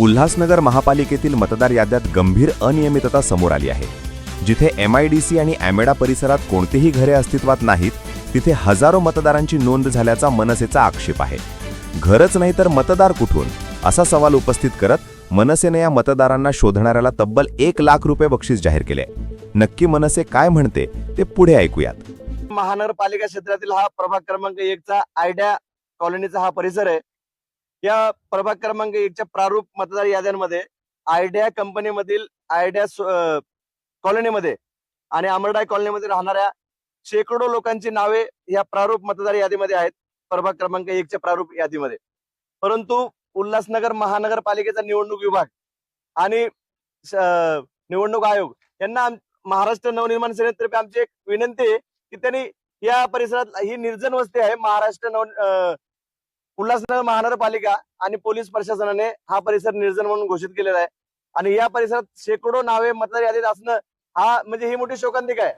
उल्हासनगर महापालिकेतील मतदार याद्यात गंभीर अनियमितता समोर आली आहे. जिथे एम आय डी सी आणि अॅमेडा परिसरात कोणतीही घरे अस्तित्वात नाहीत तिथे हजारो मतदारांची नोंद झाल्याचा मनसेचा आक्षेप आहे. घरच नाही तर मतदार कुठून? असा सवाल उपस्थित करत मनसेने या मतदारांना शोधणाऱ्याला तब्बल एक लाख रुपये बक्षीस जाहीर केले. नक्की मनसे काय म्हणते ते पुढे ऐकूयात. महानगरपालिका क्षेत्रातील हा प्रभाग क्रमांक एकचा आयडिया कॉलनीचा हा परिसर आहे. या प्रभाग क्रमांक एकच्या प्रारूप मतदार याद्यांमध्ये आयडिया कंपनीमधील आयडिया कॉलनीमध्ये आणि अमरडाय कॉलनीमध्ये राहणाऱ्या शेकडो लोकांची नावे या प्रारूप मतदार यादीमध्ये आहेत. प्रभाग क्रमांक एकच्या प्रारूप यादीमध्ये. परंतु उल्हासनगर महानगरपालिकेचा निवडणूक विभाग आणि निवडणूक आयोग यांना महाराष्ट्र नवनिर्माण सेनेतर्फे आमची एक विनंती आहे की त्यांनी या परिसरात ही निर्जन वस्ती आहे. महाराष्ट्र नव उल्हासनगर महानगरपालिका आणि पोलीस प्रशासनाने हा परिसर निर्जन म्हणून घोषित केलेला आहे. आणि या परिसरात शेकडो नावे मतदार यादीत असणं हा म्हणजे ही मोठी शोकांतिका आहे.